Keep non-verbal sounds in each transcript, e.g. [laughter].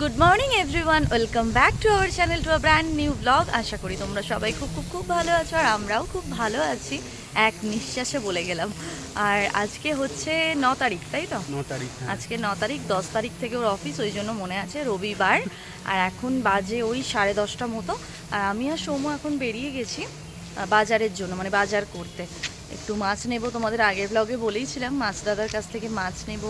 Good morning everyone welcome back to our channel to a brand new blog আশা করি তোমরা সবাই খুব খুব খুব ভালো আছো আর আমরাও খুব ভালো আছি। এক নিঃশ্বাসে বলে গেলাম। আর আজকে হচ্ছে ন তারিখ তাই তো? তারিখ হ্যাঁ। আজকে ন তারিখ দশ তারিখ থেকে ওর অফিস ওই জন্য মনে আছে রবিবার। আর এখন বাজে ওই সাড়ে দশটা মতো। আর আমি আর সৌম্য এখন বেরিয়ে গেছি বাজারের জন্য মানে বাজার করতে। একটু মাছ নেব তোমাদের আগের ব্লগে বলেইছিলাম মাছ দাদার কাছ থেকে মাছ নেব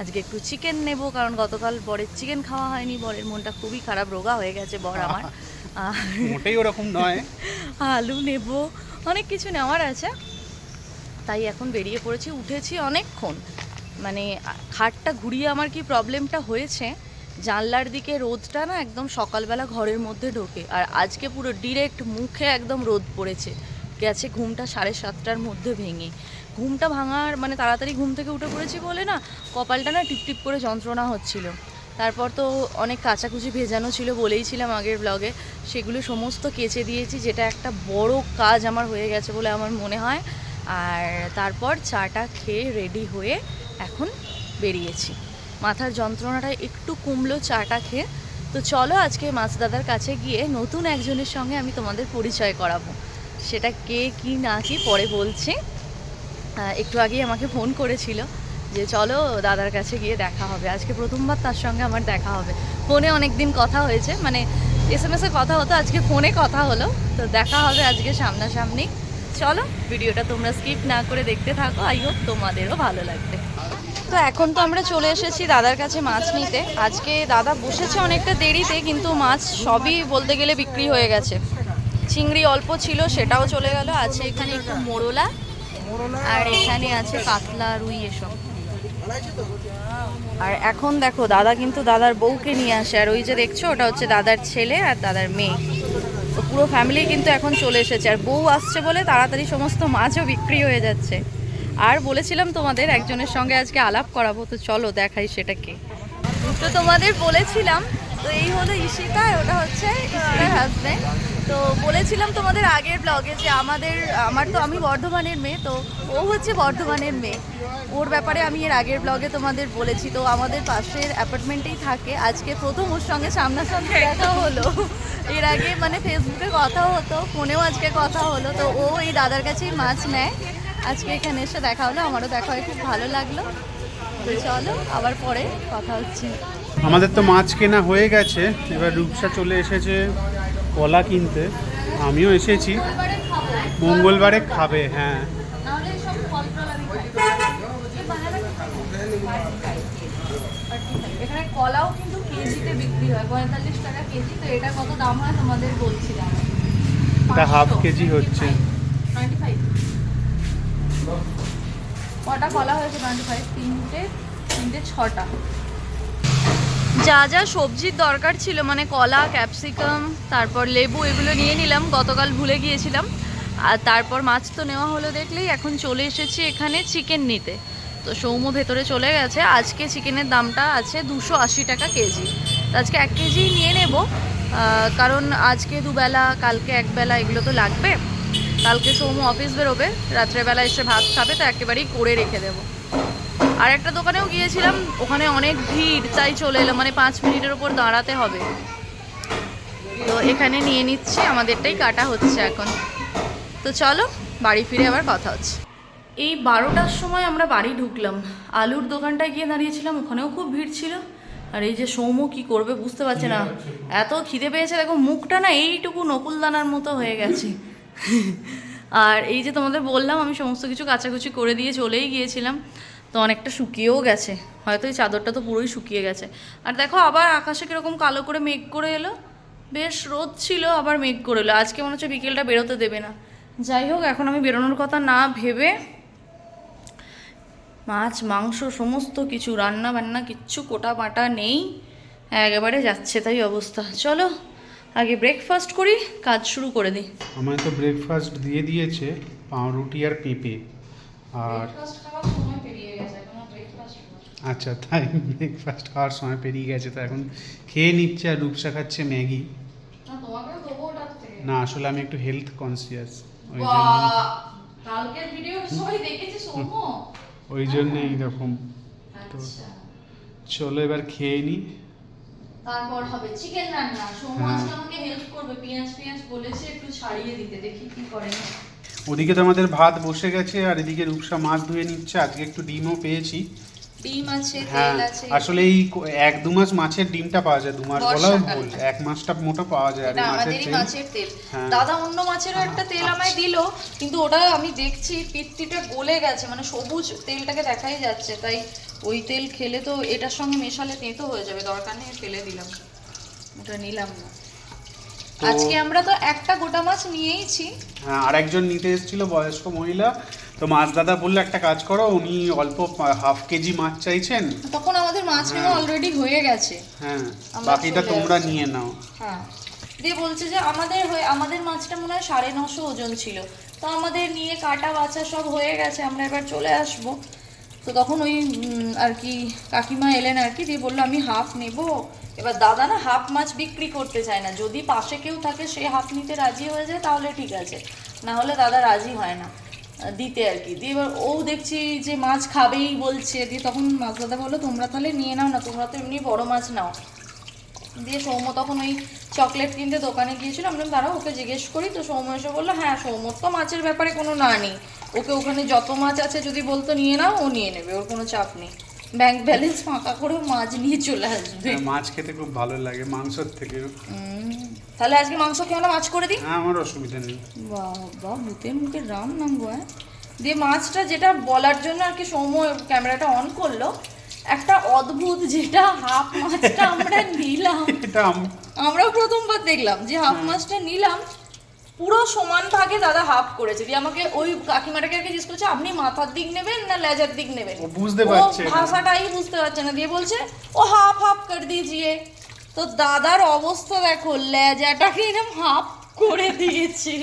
আজকে একটু চিকেন নেব কারণ গতকাল বরের চিকেন খাওয়া হয়নি বরের মনটা খুবই খারাপ রোগা হয়ে গেছে বর আমার। মোটেই ওরকম নয়। আলু নেব অনেক কিছু নেওয়ার আছে। তাই এখন বেরিয়ে পড়েছি উঠেছি অনেকক্ষণ। মানে খাটটা ঘুরিয়ে আমার কি প্রবলেমটা হয়েছে? জানলার দিকে রোদটা না একদম সকালবেলা ঘরের মধ্যে ঢোকে আর আজকে পুরো ডিরেক্ট মুখে একদম রোদ পড়েছে। গেছে ঘুমটা সাড়ে সাতটার মধ্যে ভেঙে। ঘুমটা ভাঙার মানে তাড়াতাড়ি ঘুম থেকে উঠে পড়েছি বলে না, কপালটা না টিপটিপ করে যন্ত্রণা হচ্ছিল। তারপর তো অনেক কাচাকুচি ভেজানো ছিল বলেইছিলাম আগের ব্লগে সেগুলো সমস্ত কেচে দিয়েছি, যেটা একটা বড় কাজ আমার হয়ে গেছে বলে আমার মনে হয়। আর তারপর চাটা খেয়ে রেডি হয়ে এখন বেরিয়েছি। মাথার যন্ত্রণাটা একটু কমলো চাটা খেয়ে। তো চলো আজকে মাছ দাদার কাছে গিয়ে নতুন একজনের সঙ্গে আমি তোমাদের পরিচয় করাবো। সেটা কে, কি, না, কি পরে বলছে। একটু আগেই আমাকে ফোন করেছিল যে চলো দাদার কাছে গিয়ে দেখা হবে। আজকে প্রথমবার তার সঙ্গে আমার দেখা হবে। ফোনে অনেক দিন কথা হয়েছে মানে এস এম এসে কথা হতো, আজকে ফোনে কথা হলো। তো দেখা হবে আজকে সামনাসামনি। চলো, ভিডিওটা তোমরা স্কিপ না করে দেখতে থাকো। আই হোপ তোমাদেরও ভালো লাগবে। তো এখন তো আমরা চলে এসেছি দাদার কাছে মাছ নিতে। আজকে দাদা বসেছে অনেকটা দেরিতে, কিন্তু মাছ সবই বলতে গেলে বিক্রি হয়ে গেছে। চিংড়ি অল্প ছিল, সেটাও চলে গেল। আছে এখানে একটু মোরলা। আর এখানে আছে কাতলা রুই এসব। আর এখন দেখো, দাদা কিন্তু দাদার বউকে নিয়ে আসে। আর ওই যে দেখছ, ওটা হচ্ছে দাদার ছেলে আর দাদার মেয়ে। তো পুরো ফ্যামিলি কিন্তু এখন চলে এসেছে। আর বউ আসছে বলে তাড়াতাড়ি সমস্ত মাছও বিক্রি হয়ে যাচ্ছে। আর বলেছিলাম তোমাদের একজনের সঙ্গে আজকে আলাপ করাবো, তো চলো দেখাই সেটাকে তো তোমাদের বলেছিলাম তো এই হলো ঈশিতা, ওটা হচ্ছে ঈশিতার হাজব্যান্ড তো বলেছিলাম তোমাদের আগের ব্লগে যে আমাদের, আমার তো আমি বর্ধমানের মেয়ে, তো ও হচ্ছে বর্ধমানের মেয়ে। ওর ব্যাপারে আমি এর আগের ব্লগে তোমাদের বলেছি, তো আমাদের পাশের অ্যাপার্টমেন্টেই থাকে। আজকে প্রথম ওর সঙ্গে সামনাসামনি দেখা হলো। এর আগে মানে ফেসবুকে কথা হতো, ফোনেও আজকে কথা হলো, তো ও এই দাদার কাছেই মাছ নেয়। আজকে এখানে এসে দেখা হলো, আমারও দেখা হয়, খুব ভালো লাগল। তো চলো, আবার পরে কথা হচ্ছে। আমাদের তো মাছ কেনা হয়ে গেছে এবার রূপসা চলে এসেছে কলা কিনতে। আমিও এসেছি। মঙ্গলবারে খাবে হ্যাঁ। এখানে কলাও কিন্তু কেজিতে বিক্রি হয় পঁয়তাল্লিশ টাকা কেজি তো এটা কত দাম হয় তোমাদের বলছিলাম। এটা হাফ কেজি হচ্ছে। কটা কলা হয়েছে টোয়েন্টি ফাইভ তিনটে তিনটে ছটা। যা যা সবজির দরকার ছিল মানে কলা, ক্যাপসিকাম, তারপর লেবু, এগুলো নিয়ে নিলাম। গতকাল ভুলে গিয়েছিলাম। আর তারপর মাছ তো নেওয়া হলো দেখলেই, এখন চলে এসেছি এখানে চিকেন নিতে। তো সৌম্য ভেতরে চলে গেছে। আজকে চিকেনের দামটা আছে দুশো আশি টাকা কেজি। তো আজকে এক কেজি নিয়ে নেব। কারণ আজকে দুবেলা, কালকে একবেলা এগুলো তো লাগবে। কালকে সৌম্য অফিস বেরোবে। রাত্রেবেলা এসে ভাত খাবে, তো একেবারেই করে রেখে দেবো। আর একটা দোকানেও গিয়েছিলাম, ওখানে অনেক ভিড়, তাই চলে এলাম। মানে পাঁচ মিনিটের ওপর দাঁড়াতে হবে। তো এখানে নিয়ে নিচ্ছি, আমাদেরটাই কাটা হচ্ছে এখন। তো চলো, বাড়ি ফিরে আবার কথা হচ্ছে। এই বারোটার সময় আমরা বাড়ি ঢুকলাম। আলুর দোকানটায় গিয়ে দাঁড়িয়েছিলাম, ওখানেও খুব ভিড় ছিল। আর এই যে সৌম্য কি করবে বুঝতে পারছে না। এত খিদে পেয়েছে, দেখো মুখটা না এইটুকু নকুলদানার মতো হয়ে গেছে। আর এই যে তোমাদের বললাম, আমি সমস্ত কিছু কাচাকুচি করে দিয়ে চলেই গিয়েছিলাম। তো অনেকটা শুকিয়েও গেছে। হয়তো এই চাদরটা তো পুরোই শুকিয়ে গেছে। আর দেখো আবার আকাশে কীরকম কালো করে মেঘ করে এলো। বেশ রোদ ছিল আবার মেঘ করে এলো। আজকে মনে হচ্ছে বিকেলটা বেরোতে দেবে না। যাই হোক এখন আমি বেরোনোর কথা না ভেবে মাছ মাংস সমস্ত কিছু রান্না বান্না কিচ্ছু কোটা বাটা নেই। একেবারে যাচ্ছে তাই অবস্থা। চলো আগে ব্রেকফাস্ট করি কাজ শুরু করে দিই। আমায় তো ব্রেকফাস্ট দিয়ে দিয়েছে পাউরুটি আর পেঁপে। আর আচ্ছা তাই ব্রেকফাস্ট খাওয়ার সময় পেরিয়ে গেছে তো এখন খেয়ে নিচ্ছে আর রূপসা খাচ্ছে ম্যাগি। না আসলে আমি একটু হেলথ কনসিয়াস ওই জন্য। কালকের ভিডিও সবাই দেখেছে সৌম্য? ওই জন্য এইরকম তো আচ্ছা। চলো এবার খেয়ে নিই তারপর হবে চিকেন রান্না। সৌম হ্যাঁ। আজকে আমাকে হেল্প করবে পেঁয়াজ পেঁয়াজ বলেছে একটু ছাড়িয়ে দিতে দেখি কি করে। ওদিকে তো আমাদের ভাত বসে গেছে আর এদিকে রূপসা মাছ ধুয়ে নিচ্ছে আজকে একটু ডিমও পেয়েছি। ডিম আছে হ্যাঁ তেল আছে। আসলে এই এক দু মাস মাছের ডিমটা পাওয়া যায় দু মাস বলাও ভুল এক মাসটা মোটা পাওয়া যায় আর মাছের আমাদেরই তেল। মাছের তেল। হ্যাঁ। দাদা অন্য মাছেরও একটা তেল আমায় দিল কিন্তু ওটা আমি দেখছি পিত্তিটা গলে গেছে মানে সবুজ তেলটাকে দেখাই যাচ্ছে তাই ওই তেল খেলে তো এটার সঙ্গে মেশালে তেতো হয়ে যাবে দরকার নেই ফেলে দিলাম। ওটা নিলাম না। আজকে আমরা তো একটা গোটা মাছ নিয়েইছি। হ্যাঁ আর একজন নিতে এসেছিল বয়স্ক মহিলা তো মাছ দাদা বলল একটা কাজ করো উনি অল্প হাফ কেজি মাছ চাইছেন। তখন আমাদের মাছ নেওয়া অলরেডি হয়ে গেছে। হ্যাঁ বাকিটা তোমরা নিয়ে নাও। হ্যাঁ। দিয়ে বলছে যে আমাদের হয়ে আমাদের মাছটা মনে হয় সাড়ে নশো ওজন ছিল। তো আমাদের নিয়ে কাটা বাছা সব হয়ে গেছে আমরা এবার চলে আসব। তো তখন ওই আর কি কাকিমা এলেন আর কি দিয়ে বলল আমি হাফ নেব। এবার দাদা না হাফ মাছ বিক্রি করতে চায় না। যদি পাশে কেউ থাকে সে হাফ নিতে রাজি হয়ে যায় তাহলে ঠিক আছে। না হলে দাদা রাজি হয় না। দিতে আর কি। দিয়ে এবার ও দেখছি যে মাছ খাবেই বলছে। দিয়ে তখন মাছ দাদা বলল, তোমরা তাহলে নিয়ে নাও না, তোমরা তো এমনি বড় মাছ নাও। দিয়ে সৌম্য তখন ওই চকলেট কিনতে দোকানে গিয়েছিল। আমরা তারা ওকে জিজ্ঞেস করি। তো সৌম্য এসে বলল হ্যাঁ সৌম্যর তো মাছের ব্যাপারে কোনো না নেই। ওকে ওখানে যত মাছ আছে যদি বলতো নিয়ে নাও, ও নিয়ে নেবে, ওর কোনো চাপ নেই। ব্যাংক ব্যালেন্স ফাঁকা করে মাছ নিয়ে চলে আসবে। হ্যাঁ, মাছ খেতে খুব ভালো লাগে মাংসর থেকে। তাহলে আজকে মাংস খেয়ে আমরা মাছ করে দিই? হ্যাঁ আমার অসুবিধা নেই। বাবা ভূতের মুখে রাম নাম গো হ্যাঁ দিয়ে মাছটা যেটা বলার জন্য আর কি সৌম্য ক্যামেরাটা অন করল একটা অদ্ভুত যেটা হাফ মাছটা আমরা [laughs] নিলাম। এটা আম- প্রথমবার দেখলাম যে হাফ মাছটা নিলাম পুরো সমান ভাগে দাদা হাফ করেছে। দিয়ে আমাকে ওই কাকিমাটাকে আর জিজ্ঞেস করছে আপনি মাথার দিক নেবেন না লেজার দিক নেবেন? বুঝতে পারছে। ভাষাটাই বুঝতে পারছে না। দিয়ে বলছে ও হাফ হাফ করে দিয়েছিয়ে তো দাদার অবস্থা দেখো লেজাটাকে এরকম হাফ করে দিয়েছে।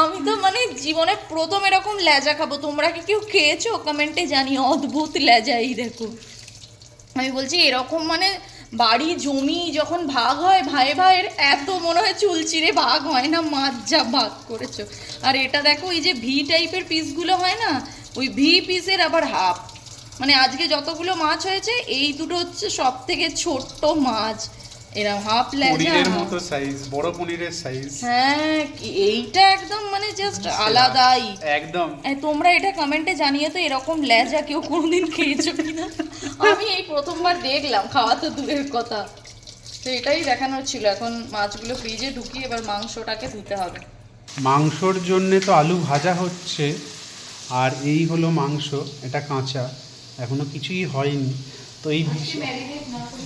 আমি তো মানে জীবনে প্রথম এরকম লেজা খাব। তোমরা কি কেউ খেয়েছো? কমেন্টে জানি অদ্ভুত লেজাই দেখো। আমি বলছি এরকম মানে বাড়ি, জমি যখন ভাগ হয় ভাই ভাইয়ের এত মনে হয় চুলচিরে ভাগ হয় না, মাছ যা ভাগ করেছ। আর এটা দেখো, এই যে ভি টাইপের পিসগুলো হয় না, ওই ভি পিসের আবার হাফ মানে আজকে যতগুলো মাছ হয়েছে, এই দুটো হচ্ছে সব থেকে ছোট্ট মাছ। এরকম হাফ লেজা। পনিরের মতো সাইজ বড় পনিরের সাইজ হ্যাঁ এইটা একদম মানে জাস্ট আলাদাই। একদম। তোমরা এটা কমেন্টে জানিয়ে তো এরকম লেজা কেউ কোনোদিন খেয়েছো কিনা? আমি এই প্রথমবার দেখলাম খাওয়া তো দূরের কথা। তো এটাই দেখানোর ছিল। এখন মাছগুলো ফ্রিজে ঢুকিয়ে এবার মাংসটাকে ধুতে হবে। মাংসর জন্য তো আলু ভাজা হচ্ছে আর এই হলো মাংস এটা কাঁচা। এখনও কিছুই হয়নি। তো এই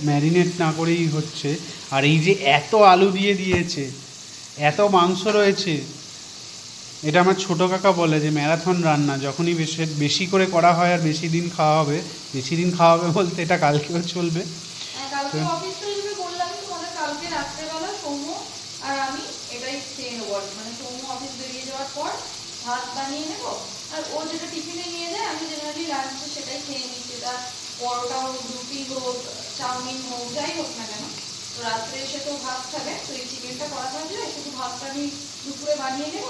ম্যারিনেট না করেই হচ্ছে। আর এই যে এত আলু দিয়ে দিয়েছে, এত মাংস রয়েছে, এটা আমার ছোটো কাকা বলে যে ম্যারাথন রান্না যখনই বেশি বেশি করে করা হয় আর বেশি দিন খাওয়া হবে, বেশি দিন খাওয়া হবে বলতে এটা কালকেও চলবে। হ্যাঁ। মানে ভাত বানিয়ে নেব, আর ও যেটা টিফিনে নিয়ে যায়, আমি সেটাই খেয়ে পরোটা হোক, রুটি হোক, চাউমিন হোক, যাই হোক না কেন, তো রাত্রে এসে তো ভাত খাবে, তো এই চিকেনটা করা থাকলে শুধু ভাতটা আমি দুপুরে বানিয়ে নেব,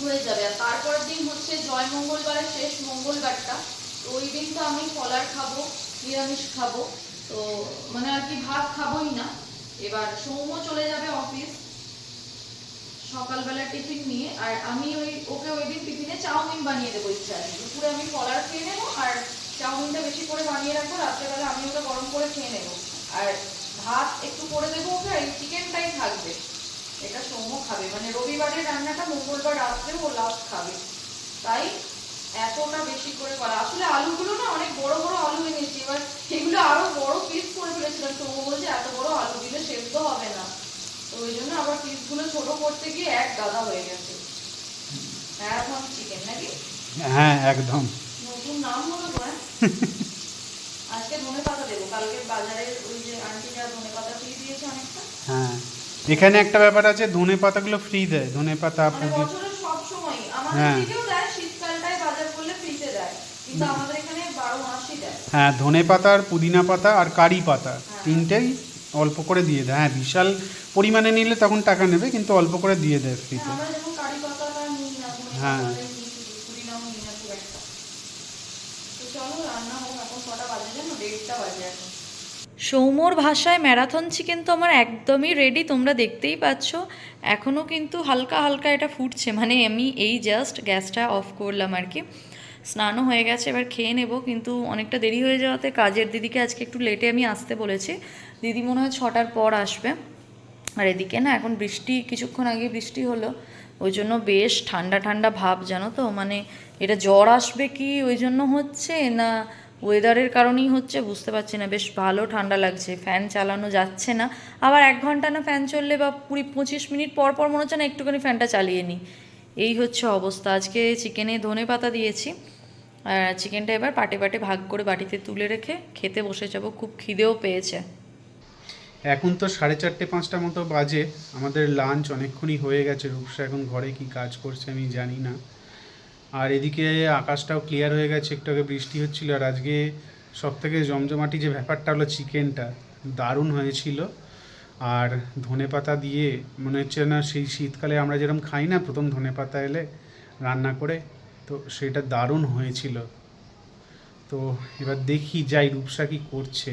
হয়ে যাবে। আর তারপরের দিন হচ্ছে জয় মঙ্গলবারের শেষ মঙ্গলবারটা, তো ওই দিন তো আমি ফলার খাব, নিরামিষ খাব, তো মানে আর কি ভাত খাবোই না। এবার সৌম্য চলে যাবে অফিস, সকালবেলা টিফিন নিয়ে, আর আমি ওই, ওকে ওই দিন টিফিনে চাউমিন বানিয়ে দেবো ইচ্ছা আছে। দুপুরে আমি ফলার খেয়ে নেব আর চাউমিনটা বেশি করে বানিয়ে রাখব, রাত্রেবেলা আমি ওটা গরম করে খেয়ে নেব। আর ভাত একটু করে দেবো ওকে, আর চিকেনটাই থাকবে। এটা সৌম্য খাবে। মানে রবিবারের রান্নাটা মঙ্গলবার রাত্রে ও লাস্ট খাবে। তাই এতটা বেশি করে করা। আসলে আলুগুলো না অনেক বড় বড় আলু এনেছি। এবার এগুলো আরও বড় পিস করে ফেলেছিলাম। সৌম্য বলছে, এত বড় আলু দিলে সেদ্ধ হবে না। তো ওই জন্য আবার পিসগুলো ছোট করতে গিয়ে এক গাদা হয়ে গেছে। ম্যারাথন চিকেন নাকি? হ্যাঁ একদম। নতুন নাম হ্যাঁ [laughs] আজকে ধনে পাতা দেবো। কালকে ওই যে আন্টিরা ধনে পাতা ফ্রি দিয়েছে অনেকটা। হ্যাঁ। এখানে একটা ব্যাপার আছে ধনে পাতাগুলো ফ্রি দেয়। ধনে পাতা মানে পুদি সব সময় আমাদের হ্যাঁ। দিকেও দেয় শীতকালটায় বাজার করলে ফ্রিতে দেয়। কিন্তু আমাদের এখানে বারো মাসই দেয়। হ্যাঁ ধনে পাতা আর পুদিনা পাতা আর কারি পাতা তিনটেই অল্প করে দিয়ে দেয়। হ্যাঁ বিশাল পরিমাণে নিলে তখন টাকা নেবে কিন্তু অল্প করে দিয়ে দেয় ফ্রিতে হ্যাঁ, আমরা যেমন কারি পাতাটা নিই না ধনে হ্যাঁ। পাতাটাই নিই শুধু, পুদিনাও নিই না খুব একটা। তো চলো রান্না হোক এখন কটা বাজে জানো দেড়টা বাজে এখন সৌম্যর ভাষায় ম্যারাথন চিকেন তো আমার একদমই রেডি তোমরা দেখতেই পাচ্ছ। এখনও কিন্তু হালকা হালকা এটা ফুটছে মানে আমি এই জাস্ট গ্যাসটা অফ করলাম আর কি। স্নানও হয়ে গেছে, এবার খেয়ে নেব, কিন্তু অনেকটা দেরি হয়ে যাওয়াতে কাজের দিদিকে আজকে একটু লেটে আমি আসতে বলেছি। দিদি মনে হয় ছটার পর আসবে। আর এদিকে না, এখন বৃষ্টি, কিছুক্ষণ আগে বৃষ্টি হলো, ওই জন্য বেশ ঠান্ডা ঠান্ডা ভাব, জানো তো? মানে এটা জ্বর আসবে কি, ওই জন্য হচ্ছে না ওয়েদারের কারণেই হচ্ছে, বুঝতে পারছি না, বেশ ভালো ঠান্ডা লাগছে, ফ্যান চালানো যাচ্ছে না। আবার এক ঘণ্টা না ফ্যান চললে বা কুড়ি পঁচিশ মিনিট পর পর মনে হচ্ছে না একটুখানি ফ্যানটা চালিয়ে নিই। এই হচ্ছে অবস্থা। আজকে চিকেনে ধনে পাতা দিয়েছি। আর চিকেনটা এবার পাটে পাটে ভাগ করে বাটিতে তুলে রেখে খেতে বসে যাব। খুব খিদেও পেয়েছে। এখন তো সাড়ে চারটে, পাঁচটা মতো বাজে। আমাদের লাঞ্চ অনেকক্ষণই হয়ে গেছে। রূপসা এখন ঘরে কি কাজ করছে আমি জানি না। আর এদিকে আকাশটাও ক্লিয়ার হয়ে গেছে, একটু আগে বৃষ্টি হচ্ছিল আর আজকে সব থেকে জমজমাটি যে ব্যাপারটা হলো চিকেনটা, দারুণ হয়েছিল। আর ধনেপাতা দিয়ে মনে হচ্ছে না সেই শীতকালে আমরা যেরকম খাই না প্রথম ধনেপাতা এলে রান্না করে, তো সেটা দারুণ হয়েছিল। তো এবার দেখি যাই রূপসা কি করছে।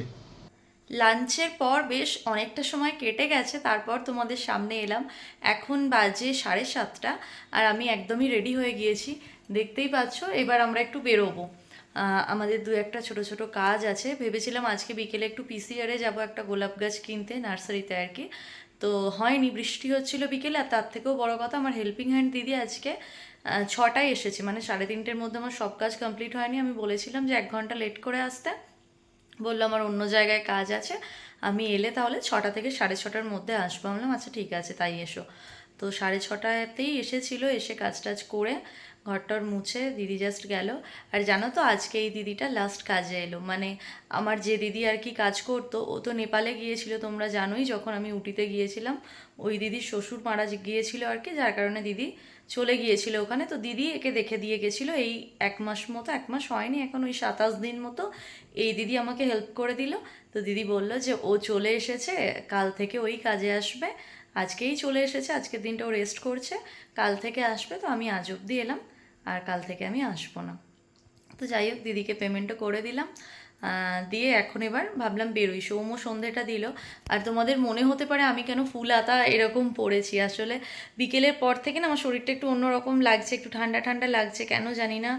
লাঞ্চের পর বেশ অনেকটা সময় কেটে গেছে, তারপর তোমাদের সামনে এলাম। এখন বাজে সাড়ে সাতটা আর আমি একদমই রেডি হয়ে গিয়েছি। দেখতেই পাচ্ছ, এবার আমরা একটু বেরোবো। আমাদের দু একটা ছোট ছোট কাজ আছে। ভেবেছিলাম আজকে বিকেলে একটু পিসিআরে যাব একটা গোলাপ গাছ কিনতে নার্সারিতে আর কি। তো হয়নি, বৃষ্টি হচ্ছিল বিকেলে আর তার থেকেও বড় কথা আমার হেল্পিং হ্যান্ড দিদি আজকে ছটায় এসেছে। মানে সাড়ে তিনটের মধ্যে আমার সব কাজ কমপ্লিট হয়নি। আমি বলেছিলাম যে এক ঘণ্টা লেট করে আসতে। বলল আমার অন্য জায়গায় কাজ আছে। আমি এলে তাহলে ছটা থেকে সাড়ে ছটার মধ্যে আসব। বললাম আচ্ছা ঠিক আছে, তাই এসো। তো সাড়ে ছটাতেই এসেছিল, এসে কাজ টাজ করে ঘরটর মুছে দিদি জাস্ট গেল। আর জানো তো, আজকে এই দিদিটা লাস্ট কাজে এলো। মানে আমার যে দিদি আর কি কাজ করতো, ও তো নেপালে গিয়েছিল তোমরা জানোই, যখন আমি উটিতে গিয়েছিলাম, ওই দিদির শ্বশুর মারা গিয়েছিল আর কি, যার কারণে দিদি চলে গিয়েছিল ওখানে। তো দিদি একে দেখে দিয়ে গেছিল, এই এক মাস মতো, এক মাস হয়নি, এখন ওই সাতাশ দিন মতো এই দিদি আমাকে হেল্প করে দিল। তো দিদি বলল যে, ও চলে এসেছে, কাল থেকে ওই কাজে আসবে। আজকেই চলে এসেছে, আজকের দিনটা ও রেস্ট করছে, কাল থেকে আসবে, তো আমি আজ অবধি এলাম। আর কাল থেকে আমি আসব না। তো যাই হোক, দিদিকে পেমেন্টও করে দিলাম। দিয়ে এখন এবার ভাবলাম বেরোই। সৌম্য সন্ধেটা দিল। আর তোমাদের মনে হতে পারে আমি কেন ফুল আতা এরকম পড়েছি। আসলে বিকেলের পর থেকে না আমার শরীরটা একটু অন্যরকম লাগছে, একটু ঠান্ডা ঠান্ডা লাগছে, কেন জানি না।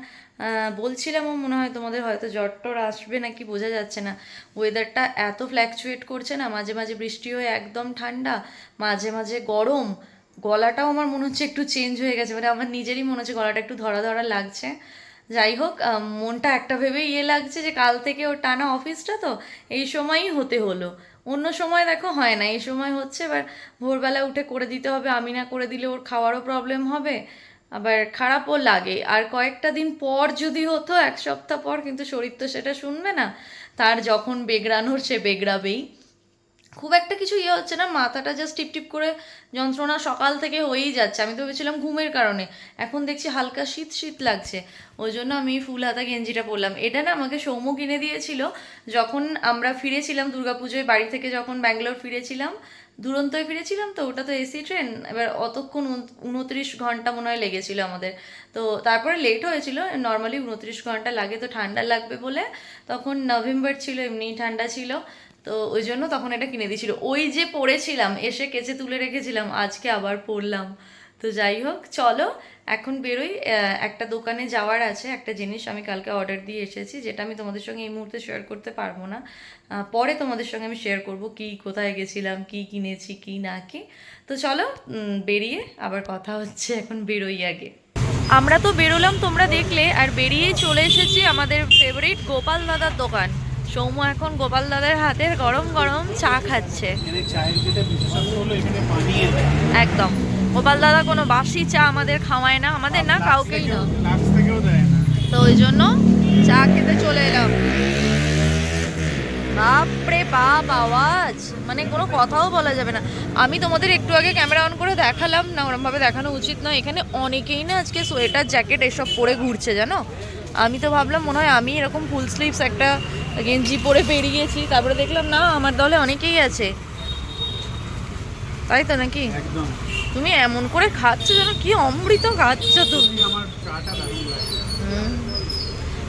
বলছিলামও মনে হয় তোমাদের হয়তো জ্বর টর আসবে নাকি বোঝা যাচ্ছে না। ওয়েদারটা এত ফ্ল্যাকচুয়েট করছে না, মাঝে মাঝে বৃষ্টি হয়ে একদম ঠান্ডা, মাঝে মাঝে গরম। গলাটাও আমার মনে হচ্ছে একটু চেঞ্জ হয়ে গেছে মানে আমার নিজেরই মনে হচ্ছে গলাটা একটু ধরা ধরা লাগছে। যাই হোক মনটা একটা ভেবে ইয়ে লাগছে যে কাল থেকে ওর টানা অফিসটা তো এই সময়ই হতে হলো। অন্য সময় দেখো হয় না, এই সময় হচ্ছে এবার ভোরবেলা উঠে করে দিতে হবে, আমি না করে দিলে ওর খাওয়ারও প্রবলেম হবে, আবার খারাপও লাগে। আর কয়েকটা দিন পর যদি হতো, এক সপ্তাহ পর কিন্তু শরীর তো সেটা শুনবে না, তার যখন বেগড়ানোর সে বেগড়াবেই। খুব একটা কিছু ইয়ে হচ্ছে না, মাথাটা জাস্ট টিপ টিপ করে যন্ত্রণা সকাল থেকে হয়েই যাচ্ছে। আমি তো ভেবেছিলাম ঘুমের কারণে। এখন দেখছি হালকা শীত শীত লাগছে। ওই জন্য আমি ফুল হাতা গেঞ্জিটা পরলাম। এটা না আমাকে সৌম্য কিনে দিয়েছিল যখন আমরা ফিরেছিলাম দুর্গাপুজোয়, বাড়ি থেকে যখন ব্যাঙ্গালোর ফিরেছিলাম, দুরন্তয় ফিরেছিলাম তো, ওটা তো এসি ট্রেন। এবার অতক্ষণ উন- উনত্রিশ ঘণ্টা মনে হয় লেগেছিল আমাদের। তো তারপরে লেট হয়েছিল নর্মালি উনত্রিশ ঘণ্টা লাগে তো ঠান্ডা লাগবে বলে। তখন নভেম্বর ছিল, এমনি ঠান্ডা ছিল। তো ওই জন্য তখন এটা কিনে দিয়েছিল। ওই যে পড়েছিলাম, এসে কেচে তুলে রেখেছিলাম, আজকে আবার পড়লাম। তো যাই হোক, চলো, এখন বেরোই। একটা দোকানে যাওয়ার আছে, একটা জিনিস আমি কালকে অর্ডার দিয়ে এসেছি, যেটা আমি তোমাদের সঙ্গে এই মুহূর্তে শেয়ার করতে পারব না। পরে তোমাদের সঙ্গে আমি শেয়ার করব কি, কোথায় গেছিলাম, কি কিনেছি, কি না কি। তো চলো বেরিয়ে আবার কথা হচ্ছে, এখন বেরোই আগে। আমরা তো বেরোলাম তোমরা দেখলে, আর বেরিয়েই চলে এসেছি আমাদের ফেভারিট গোপাল দাদার দোকান। সৌম্য এখন গোপাল দাদার হাতের গরম গরম চা খাচ্ছে। একদম। গোপাল দাদা কোনো বাসি চা আমাদের খাওয়ায় না, আমাদের না কাউকেই না। তো ওই জন্য চা খেতে চলে এলাম। বাপরে বাপ, আওয়াজ। মানে কোনো কথাও বলা যাবে না। আমি তোমাদের একটু আগে ক্যামেরা অন করে দেখালাম, না ওরমভাবে দেখানো উচিত নয়। এখানে অনেকেই না আজকে সোয়েটার, জ্যাকেট এসব পরে ঘুরছে, জানো? আমি তো ভাবলাম মনে হয় আমি এরকম ফুল স্লিভস একটা গেঞ্জি পরে বেরিয়েছি। তারপরে দেখলাম না আমার দলে অনেকেই আছে। তাই তো নাকি? তুমি এমন করে খাচ্ছ যেন কি অমৃত খাচ্ছ তুমি।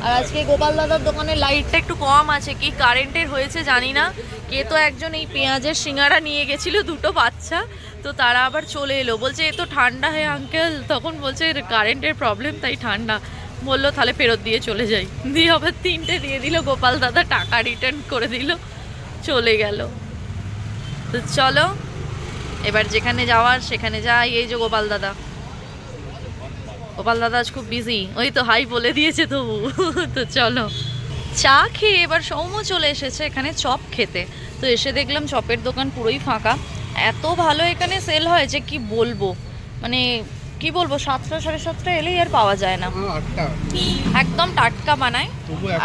আর আজকে গোপাল দাদার দোকানে লাইটটা একটু কম আছে। কি কারেন্টের হয়েছে জানি না। কে তো একজন এই পেঁয়াজের সিঙ্গারা নিয়ে গেছিল দুটো বাচ্চা। তো তারা আবার চলে এলো। বলছে এ তো ঠান্ডা হে আঙ্কেল তখন বলছে কারেন্টের প্রবলেম তাই ঠান্ডা। বলল, তাহলে ফেরত দিয়ে চলে যাই। দিয়ে আবার তিনটে দিয়ে দিল, গোপাল দাদা টাকা রিটার্ন করে দিল, চলে গেল। তো চলো, এবার যেখানে যাওয়ার সেখানে যাই, এই যে গোপাল দাদা। গোপাল দাদা আজ খুব বিজি ওই তো হাই বলে দিয়েছে তবু। তো চলো, চা খেয়ে এবার সৌম্য চলে এসেছে এখানে চপ খেতে। তো এসে দেখলাম চপের দোকান পুরোই ফাঁকা। এত ভালো এখানে সেল হয় যে কি বলব? মানে কি বলব সাতটা সাড়ে সাতটা এলেই আর পাওয়া যায় না। একদম টাটকা বানায়।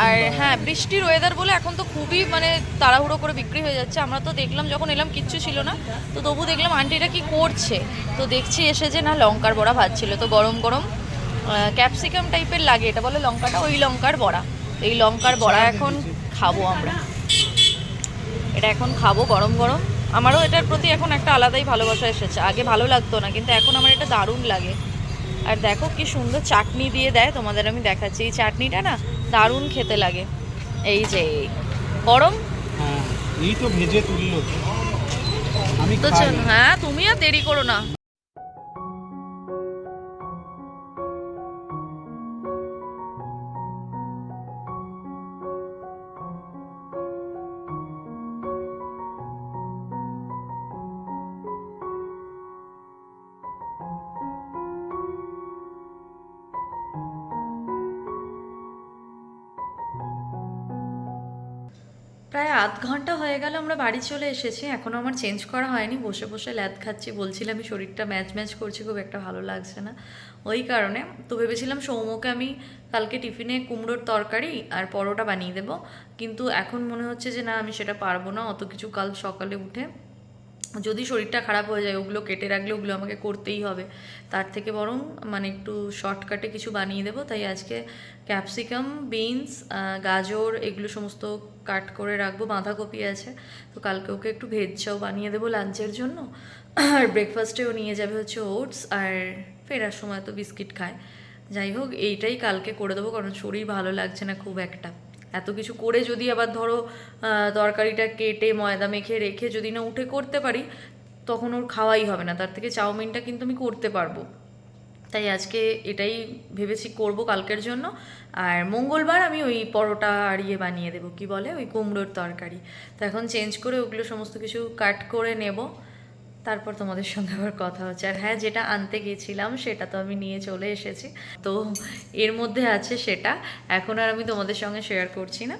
আর হ্যাঁ বৃষ্টির ওয়েদার বলে এখন তো খুবই মানে তাড়াহুড়ো করে বিক্রি হয়ে যাচ্ছে। আমরা তো দেখলাম যখন এলাম কিচ্ছু ছিল না। তো তবু দেখলাম আন্টিটা কি করছে? তো দেখছি এসে যে না লঙ্কার বড়া ভাজছিল। তো গরম গরম ক্যাপসিকাম টাইপের লাগে এটা বলে লঙ্কাটা ওই লঙ্কার বড়া। এই লঙ্কার বড়া এখন খাব আমরা। এটা এখন খাব গরম গরম। আমারও এটার প্রতি এখন একটা আলাদাই ভালোবাসা এসেছে। আগে ভালো লাগতো না কিন্তু এখন আমার এটা দারুণ লাগে। আর দেখো কি সুন্দর চাটনি দিয়ে দেয় তোমাদের আমি দেখাচ্ছি। এই চাটনিটা না দারুণ খেতে লাগে। এই যে গরম? হ্যাঁ এই তো ভেজে তুললো। আমি তো হ্যাঁ তুমি আর দেরি করো না। হয়ে গেল, আমরা বাড়ি চলে এসেছি। এখনও আমার চেঞ্জ করা হয়নি। বসে বসে ল্যাদ খাচ্ছি, বলছিলাম আমি শরীরটা ম্যাচ ম্যাচ করছি, খুব একটা ভালো লাগছে না। ওই কারণে তো ভেবেছিলাম সৌম্যকে আমি কালকে টিফিনে কুমড়োর তরকারি আর পরোটা বানিয়ে দেবো। কিন্তু এখন মনে হচ্ছে যে না, আমি সেটা পারব না। অত কিছু কাল সকালে উঠে যদি শরীরটা খারাপ হয়ে যায়, ওগুলো কেটে রাখলে ওগুলো আমাকে করতেই হবে। তার থেকে বরং মানে একটু শর্টকাটে কিছু বানিয়ে দেবো। তাই আজকে ক্যাপসিকাম বিনস গাজর এগুলো সমস্ত কাট করে রাখব, বাঁধাকপি আছে। তো কালকে ওকে একটু ভেজ চাও বানিয়ে দেবো লাঞ্চের জন্য। আর ব্রেকফাস্টেও নিয়ে যাবে হচ্ছে ওটস আর ফেরার সময় তো বিস্কিট খায়। যাই হোক, এইটাই কালকে করে দেবো, কারণ শরীর ভালো লাগছে না খুব একটা। এত কিছু করে যদি আবার ধরো তরকারিটা কেটে, ময়দা মেখে, রেখে যদি না উঠে করতে পারি, তখন ওর খাওয়াই হবে না। তার থেকে চাউমিনটা কিন্তু আমি করতে পারব। তাই আজকে এটাই ভেবেছি করব কালকের জন্য। আর মঙ্গলবার আমি ওই পরোটা আর ইয়ে বানিয়ে দেবো। কি বলে? ওই কুমড়োর তরকারি। তো এখন চেঞ্জ করে ওগুলো সমস্ত কিছু কাট করে নেব। তারপর তোমাদের সঙ্গে আবার কথা হচ্ছে। আর হ্যাঁ যেটা আনতে গেছিলাম সেটা তো আমি নিয়ে চলে এসেছি। তো এর মধ্যে আছে সেটা। এখন আর আমি তোমাদের সঙ্গে শেয়ার করছি না।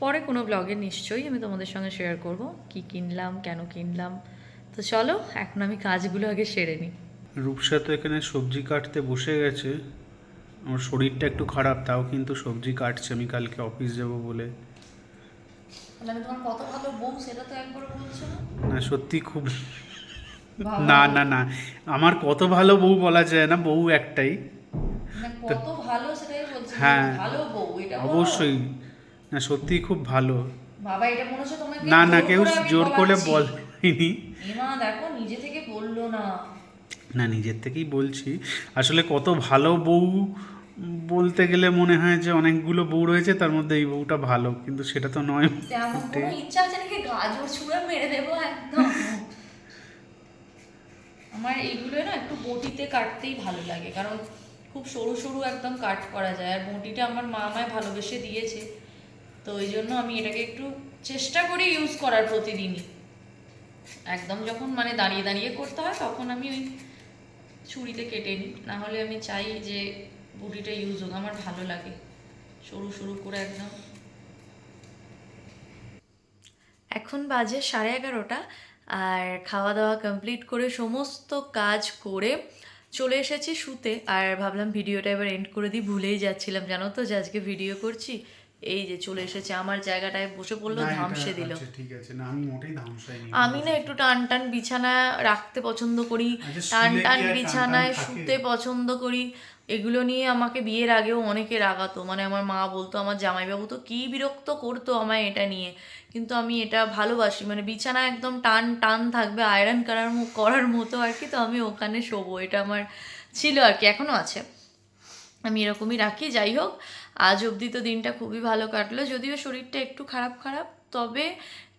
পরে কোনো ব্লগে নিশ্চয়ই আমি তোমাদের সঙ্গে শেয়ার করব। কি কিনলাম কেন কিনলাম। তো চলো এখন আমি কাজগুলো আগে সেরে নিই। রূপসা তো এখানে সবজি কাটতে বসে গেছে। আমার শরীরটা একটু খারাপ তাও কিন্তু সবজি কাটছে। আমি কালকে অফিস যাব বলে। আমি তোমার কত ভালো বউ সেটা তো একবার বলছো না। না সত্যি খুব না না না। আমার কত ভালো বউ বলা যায় না বউ একটাই। কত ভালো সেটাই বলছি হ্যাঁ। ভালো বউ এটা অবশ্যই। না সত্যি খুব ভালো। বাবা এটা মনে হচ্ছে তোমাকে না না কেউ জোর করে। বলেনি। এমা দেখো নিজে থেকে বলল না। না নিজের থেকেই বলছি। আসলে কত ভালো বউ বলতে গেলে মনে হয় যে অনেকগুলো বউ রয়েছে তার মধ্যে এই বউটা ভালো কিন্তু সেটা তো নয় ইচ্ছা আছে নাকি? গাজর ছুঁড়ে মেরে দেবো একদম? আমার এইগুলো না একটু বটিতে কাটতেই ভালো লাগে, কারণ খুব সরু সরু একদম কাট করা যায়। আর বটিটা আমার মা আমায় ভালোবেসে দিয়েছে, তো ওই জন্য আমি এটাকে একটু চেষ্টা করি ইউজ করার প্রতিদিনই। একদম যখন মানে দাঁড়িয়ে দাঁড়িয়ে করতে হয়, তখন আমি ওই ছুরিতে কেটে নিই। না হলে আমি চাই যে বটিটা ইউজ হোক, আমার ভালো লাগে। সরু সরু করে একদম। এখন বাজে সাড়ে এগারোটা। আর খাওয়া দাওয়া কমপ্লিট করে সমস্ত কাজ করে চলে এসেছি শুতে। আর ভাবলাম ভিডিওটা এবার এন্ড করে দিই, ভুলেই যাচ্ছিলাম, জানো তো যে আজকে ভিডিও করছি। এই যে চলে এসেছে আমার জায়গাটায় বসে পড়ল ধামসে দিল। আচ্ছা, ঠিক আছে। না আমি মোটেই ধামসাইনি আমি না একটু টান টান বিছানা রাখতে পছন্দ করি আচ্ছা, টান টান বিছানায় শুতে পছন্দ করি। এগুলো নিয়ে আমাকে বিয়ের আগেও অনেকে রাগাতো। মানে আমার মা বলতো আমার জামাইবাবু তো কী বিরক্ত করতো আমায় এটা নিয়ে। কিন্তু আমি এটা ভালোবাসি। মানে বিছানা একদম টান টান থাকবে আয়রন করার করার মতো আর কি তো আমি ওখানে শোবো। এটা আমার ছিল আর কি এখনও আছে। আমি এরকমই রাখি যাই হোক। আজ অবধি তো দিনটা খুবই ভালো কাটলো। যদিও শরীরটা একটু খারাপ খারাপ, তবে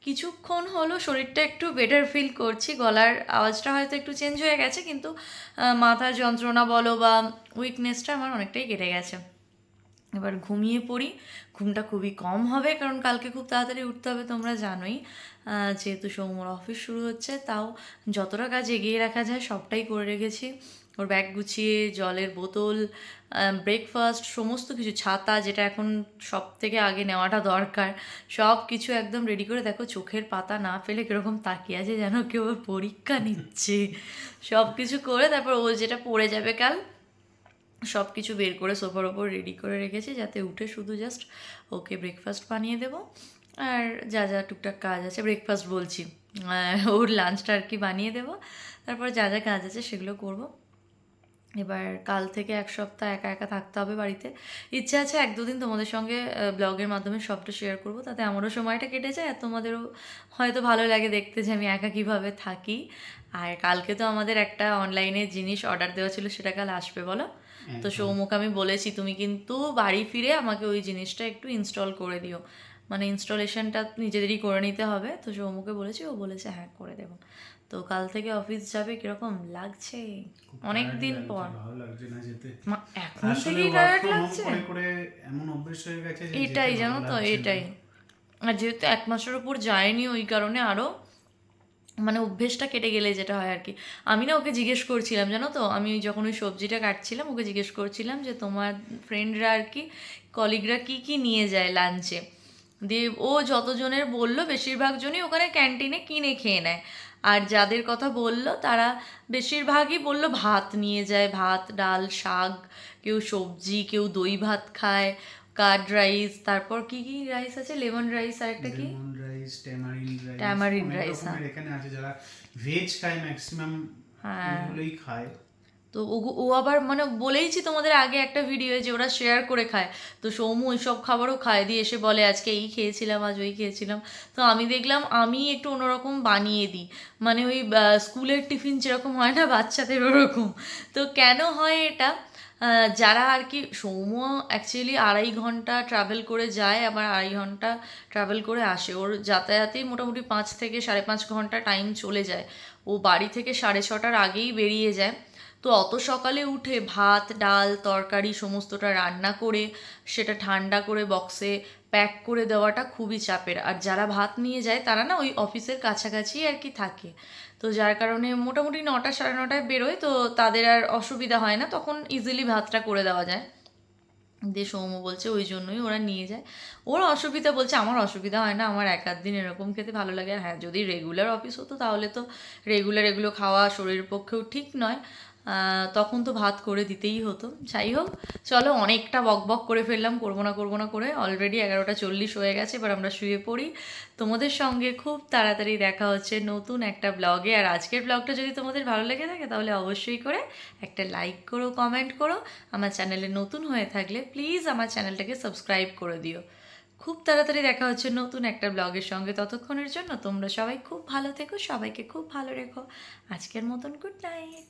কিছুক্ষণ হলো শরীরটা একটু বেটার ফিল করছি। গলার আওয়াজটা হয়তো একটু চেঞ্জ হয়ে গেছে, কিন্তু মাথার যন্ত্রণা বলো বা উইকনেসটা আমার অনেকটাই কেটে গেছে। এবার ঘুমিয়ে পড়ি। ঘুমটা খুবই কম হবে, কারণ কালকে খুব তাড়াতাড়ি উঠতে হবে তোমরা জানোই। যেহেতু সৌম্যর অফিস শুরু হচ্ছে, তাও যতটা কাজ এগিয়ে রাখা যায় সবটাই করে রেখেছি। ওর ব্যাগ গুছিয়ে, জলের বোতল ব্রেকফাস্ট সমস্ত কিছু, ছাতা যেটা এখন সব থেকে আগে নেওয়াটা দরকার, সব কিছু একদম রেডি করে দেখো, চোখের পাতা না ফেলে কীরকম তাকিয়ে আছে যেন কেউ পরীক্ষা নিচ্ছে। সব কিছু করে তারপর ও যেটা পড়ে যাবে কাল, সব কিছু বের করে সোফার ওপর রেডি করে রেখেছি যাতে উঠে শুধু জাস্ট ওকে ব্রেকফাস্ট বানিয়ে দেবো। আর যা যা টুকটাক কাজ আছে ব্রেকফাস্ট বলছি ওর লাঞ্চটা আর কি বানিয়ে দেবো। তারপর যা যা কাজ আছে সেগুলো করব। এবার কাল থেকে এক সপ্তাহ একা একা থাকতে হবে বাড়িতে। ইচ্ছা আছে এক দুদিন তোমাদের সঙ্গে ব্লগের মাধ্যমে সবটা শেয়ার করব। তাতে আমারও সময়টা কেটে যায় আর তোমাদেরও হয়তো ভালো লাগে দেখতে যে আমি একা কীভাবে থাকি। আর কালকে তো আমাদের একটা অনলাইনে জিনিস অর্ডার দেওয়া ছিল সেটা কাল আসবে বলো? তো সৌমুখ আমি বলেছি তুমি কিন্তু বাড়ি ফিরে আমাকে ওই জিনিসটা একটু ইনস্টল করে দিও। মানে ইনস্টলেশনটা নিজেদেরই করে নিতে হবে। তো সৌমুখে বলেছি ও বলেছে হ্যাঁ করে দেবো। তো কাল থেকে অফিস যাবে কীরকম লাগছে? অনেক দিন পর। ভালো লাগছে না যেতে। মা, এখন আসলে থেকেই work টায়ার্ড লাগছে? করে করে এমন অভ্যেস হয়ে গেছে এটাই জানো তো এটাই। আর যেহেতু এক মাসের উপর যায়নি ওই কারণে আরও মানে অভ্যেসটা কেটে গেলে যেটা হয় আর কি। আমি না ওকে জিজ্ঞেস করছিলাম জানো তো আমি যখন ওই সবজিটা কাটছিলাম ওকে জিজ্ঞেস করছিলাম যে তোমার ফ্রেন্ডরা আর কি কলিগরা কি কি নিয়ে যায় লাঞ্চে দিয়ে ও যতজনের বলল বেশিরভাগ জনই ওখানে ক্যান্টিনে কিনে খেয়ে নেয়। আর যাদের কথা বলল তারা বেশিরভাগই বলল ভাত নিয়ে যায় ভাত ডাল শাক কেউ সবজি কেউ দই ভাত খায় কার্ড রাইস তারপর কি কি রাইস আছে? লেমন রাইস আর একটা কি? Lemon rice tamarind rice rice এখানে আছে যারা ভেজ খায় ম্যাক্সিমাম হ্যাঁ। এগুলোই খায়। তো ও আবার মানে বলেইছি তোমাদের আগে একটা ভিডিও যে ওরা শেয়ার করে খায়। তো সৌমু ওইসব খাবারও খায় দিয়ে এসে বলে, আজকে এই খেয়েছিলাম, আজ ওই খেয়েছিলাম। তো আমি দেখলাম, আমি একটু অন্যরকম বানিয়ে দিই। মানে ওই স্কুলের টিফিন যেরকম হয় না, বাচ্চাদের ওরকম। তো কেন হয় এটা? যারা আর কি, সৌম্য অ্যাকচুয়ালি আড়াই ঘণ্টা ট্রাভেল করে যায়, আবার আড়াই ঘণ্টা ট্রাভেল করে আসে। ওর যাতায়াতেই মোটামুটি পাঁচ থেকে সাড়ে পাঁচ ঘণ্টা টাইম চলে যায়। ও বাড়ি থেকে সাড়ে ছটার আগেই বেরিয়ে যায়। তো অত সকালে উঠে ভাত, ডাল, তরকারি সমস্তটা রান্না করে সেটা ঠান্ডা করে বক্সে প্যাক করে দেওয়াটা খুবই চাপের। আর যারা ভাত নিয়ে যায় তারা না ওই অফিসের কাছাকাছি আর কি থাকে। তো যার কারণে মোটামুটি নটা সাড়ে নটায় বেরোয়, তো তাদের আর অসুবিধা হয় না, তখন ইজিলি ভাতটা করে দেওয়া যায়। দিয়ে সৌম্য বলছে ওই জন্যই ওরা নিয়ে যায়। ওর অসুবিধা বলছে, আমার অসুবিধা হয় না, আমার এক আধ দিন এরকম খেতে ভালো লাগে। আর হ্যাঁ যদি রেগুলার অফিস হতো তাহলে তো রেগুলার এগুলো খাওয়া শরীরের পক্ষেও ঠিক নয়। তখন তো ভাত করে দিতেই হতো। যাই হোক, চলো অনেকটা বক বক করে ফেললাম, করব না করব না করে। অলরেডি এগারোটা চল্লিশ হয়ে গেছে, এবার আমরা শুয়ে পড়ি। তোমাদের সঙ্গে খুব তাড়াতাড়ি দেখা হচ্ছে নতুন একটা ব্লগে আর আজকের ব্লগটা যদি তোমাদের ভালো লেগে থাকে, তাহলে অবশ্যই করে একটা লাইক করো কমেন্ট করো। আমার চ্যানেলে নতুন হয়ে থাকলে প্লিজ আমার চ্যানেলটাকে সাবস্ক্রাইব করে দিও। খুব তাড়াতাড়ি দেখা হচ্ছে নতুন একটা ব্লগের সঙ্গে। ততক্ষণের জন্য তোমরা সবাই খুব ভালো থেকো সবাইকে খুব ভালো রেখো। আজকের মতন গুড নাইট